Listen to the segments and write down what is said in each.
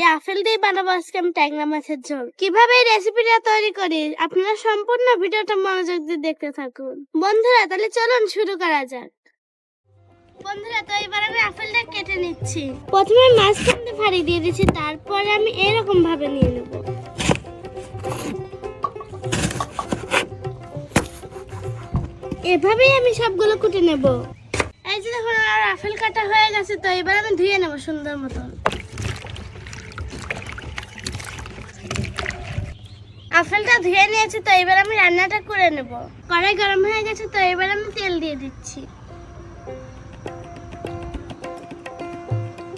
এই আপেল দিয়ে বানাবো আজকে আমি ট্যাংরা মাছের ঝোল। কীভাবে এই রেসিপিটা তৈরি করি? আপনারা সম্পূর্ণ ভিডিওটা মনোযোগ দিয়ে দেখতে থাকুন। বন্ধুরা, তাহলে চলুন শুরু করা যাক। বন্ধুরা, তো এবার আমি আপেলটা কেটে নিচ্ছি। প্রথমে মাঝখান দিয়ে ফাড়ি দিয়ে দিচ্ছি, তারপরে আমি এরকম ভাবে নিয়ে নেব। এভাবেই আমি সবগুলো কুটে নেব। এই যে দেখুন, আর আপেল কাটা হয়ে গেছে, তো এবার আমি ধুয়ে নেব সুন্দর মতন। আপেলটা ধুয়ে নিয়েছি তো, এবার আমি রান্নাটা করে নেব। কড়াই গরম হয়ে গেছে তো, এবার আমি তেল দিয়ে দিচ্ছি।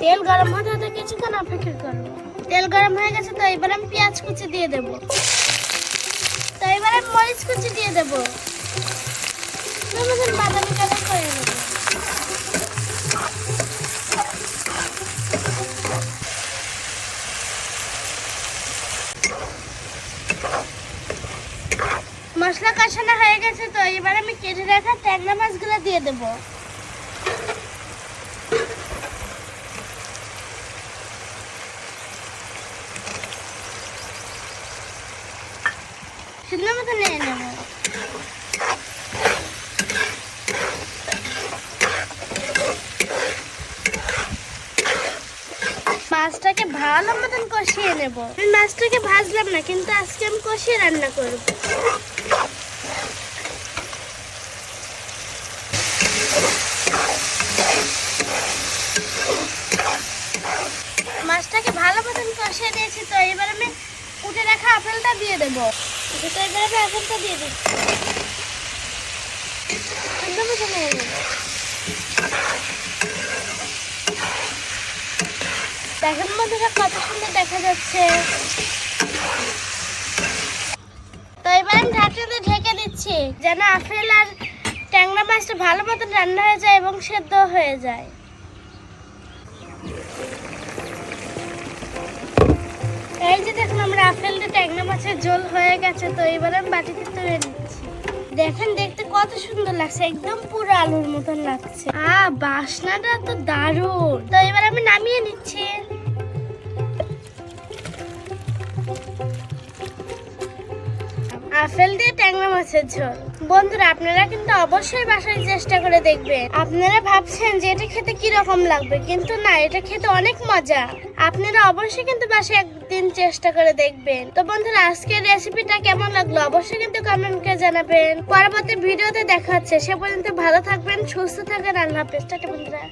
তেল গরম হতে হতে কিছুক্ষণ অপেক্ষা করব। তেল গরম হয়ে গেছে তো, এবার আমি পেঁয়াজ কুচি দিয়ে দেব। তো, এবার আমি মরিচ কুচি দিয়ে দেবো। বাদামি কালার করে নেব মশলা কষানো হয়ে গেছে তো, এবার আমি কেটে রাখা ট্যাংরা মাছগুলো দিয়ে দেবো। সুন্দর মতো নিয়ে নেব। মাছটাকে ভালো মতন কষিয়ে নেব। আমি মাছটাকে ভাজলাম না, কিন্তু আজকে আমি কষিয়ে রান্না করব মাছটাকে ভালো মতন দিয়েছি তো এবার আমি উঠে রাখা আপেলটা দিয়ে দেবো। এবার আমি আপেলটা দিয়ে দিচ্ছি। কত সুন্দর দেখা যাচ্ছে। তো এবার আমি ঢেকে দিচ্ছি, যেন আপেল আর ট্যাংরা মাছটা ভালো মতন রান্না হয়ে যায় এবং সেদ্ধ হয়ে যায়। দিয়ে ট্যাংরা মাছের ঝোল হয়ে গেছে, তো এবার আমি বাটিতে তুলে নিচ্ছি। দেখেন দেখতে কত সুন্দর লাগছে, একদম পুরো আলুর মতন লাগছে। আ, বাসনাটা তো দারুণ। তো এবার আমি নামিয়ে নিচ্ছি। আপেল দিয়ে মাছের বন্ধুরা, আপনারা কিন্তু অবশ্যই বাসায় চেষ্টা করে দেখবেন। আপনারা ভাবছেন যে এটা খেতে কি রকম লাগবে, কিন্তু না, এটা খেতে অনেক মজা। আপনারা অবশ্যই কিন্তু বাসায় একদিন চেষ্টা করে দেখবেন। তো বন্ধুরা, আজকের রেসিপিটা কেমন লাগল অবশ্যই কিন্তু কমেন্ট করে জানাবেন। পরবর্তী ভিডিওতে দেখা হচ্ছে। সে পর্যন্ত ভালো থাকবেন, সুস্থ থাকবেন, আল্লাহ হাফেজ। বন্ধুরা।